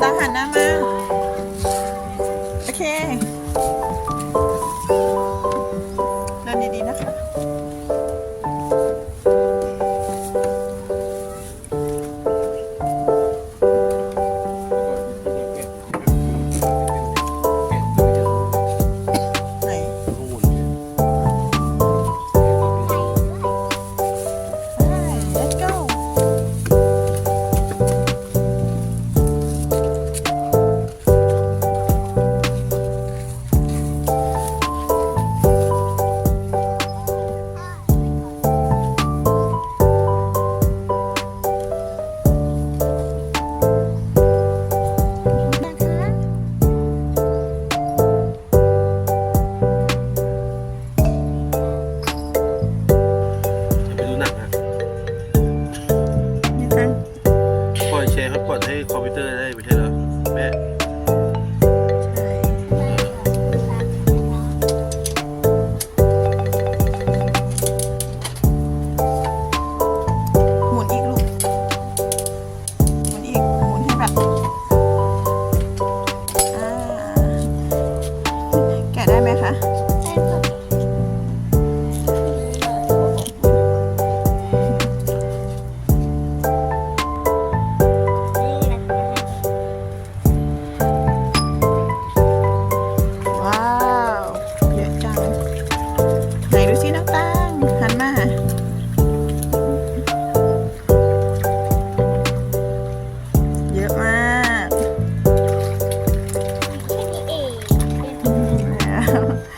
ตาหันหน้ามา โอเค ชร์เขากลดให้คอมพิวเตอร์ได้ไม่ใช่เหรอแม่หมุนอีกลูก หมุนอีก หมุนให้แบบแกะได้ไหมคะ @웃